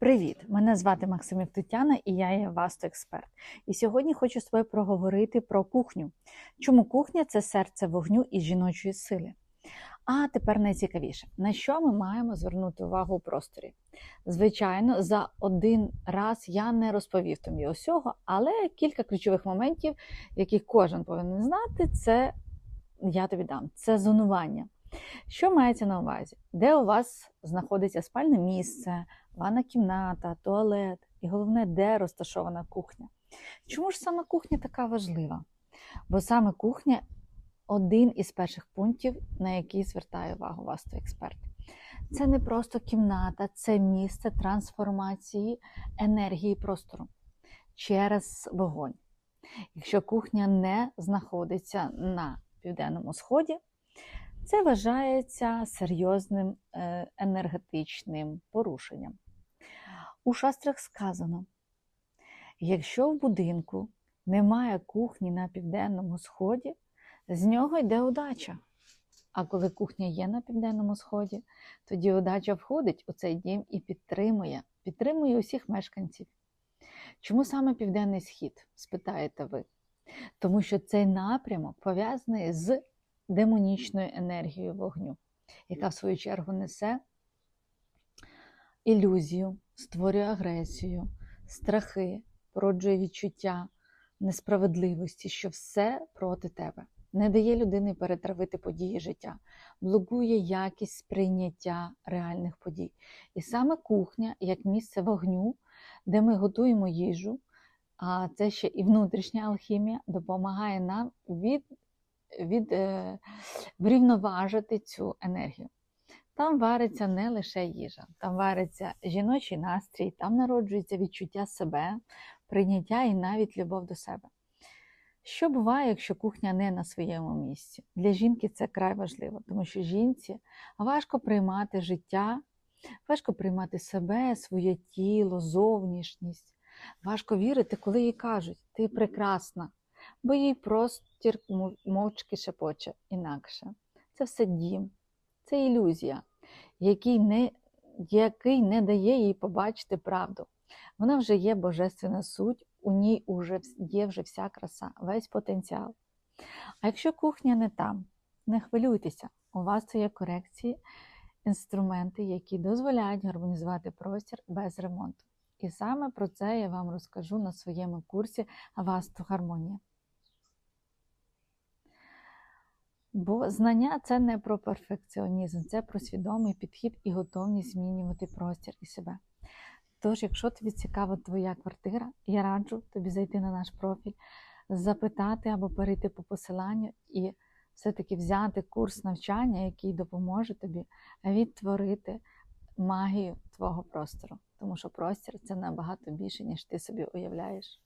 Привіт! Мене звати Максимів Тетяна і я є вастоексперт. І сьогодні хочу з тобою проговорити про кухню. Чому кухня це серце вогню і жіночої сили? А тепер найцікавіше, на що ми маємо звернути увагу у просторі? Звичайно, за один раз я не розповів тобі усього, але кілька ключових моментів, які кожен повинен знати, це я тобі дам. Це зонування. Що мається на увазі? Де у вас знаходиться спальне місце, ванна кімната, туалет і головне, де розташована кухня. Чому ж саме кухня така важлива? Бо саме кухня один із перших пунктів, на який звертає увагу вас той експерт. Це не просто кімната, це місце трансформації енергії простору через вогонь. Якщо кухня не знаходиться на південному сході, це вважається серйозним е, енергетичним порушенням. У шастрах сказано: якщо в будинку немає кухні на південному сході, з нього йде удача. А коли кухня є на південному сході, тоді удача входить у цей дім і підтримує, підтримує усіх мешканців. Чому саме південний схід? спитаєте ви? Тому що цей напрямок пов'язаний з демонічною енергією вогню, яка в свою чергу несе ілюзію, створює агресію, страхи, породжує відчуття несправедливості, що все проти тебе, не дає людині перетравити події життя, блокує якість сприйняття реальних подій. І саме кухня, як місце вогню, де ми готуємо їжу, а це ще і внутрішня алхімія, допомагає нам від від, е, врівноважити цю енергію. Там вариться не лише їжа, там вариться жіночий настрій, там народжується відчуття себе, прийняття і навіть любов до себе. Що буває, якщо кухня не на своєму місці? Для жінки це край важливо, тому що жінці важко приймати життя, важко приймати себе, своє тіло, зовнішність. Важко вірити, коли їй кажуть, ти прекрасна, бо їй простір мовчки шепоче інакше. Це все дім, це ілюзія, який не, який не дає їй побачити правду. Вона вже є божественна суть, у ній вже є вже вся краса, весь потенціал. А якщо кухня не там, не хвилюйтеся, у вас це є корекції, інструменти, які дозволяють гармонізувати простір без ремонту. І саме про це я вам розкажу на своєму курсі Васту Гармонія. Бо знання це не про перфекціонізм, це про свідомий підхід і готовність змінювати простір і себе. Тож, якщо тобі цікава твоя квартира, я раджу тобі зайти на наш профіль, запитати або перейти по посиланню і все-таки взяти курс навчання, який допоможе тобі відтворити магію твого простору. Тому що простір це набагато більше, ніж ти собі уявляєш.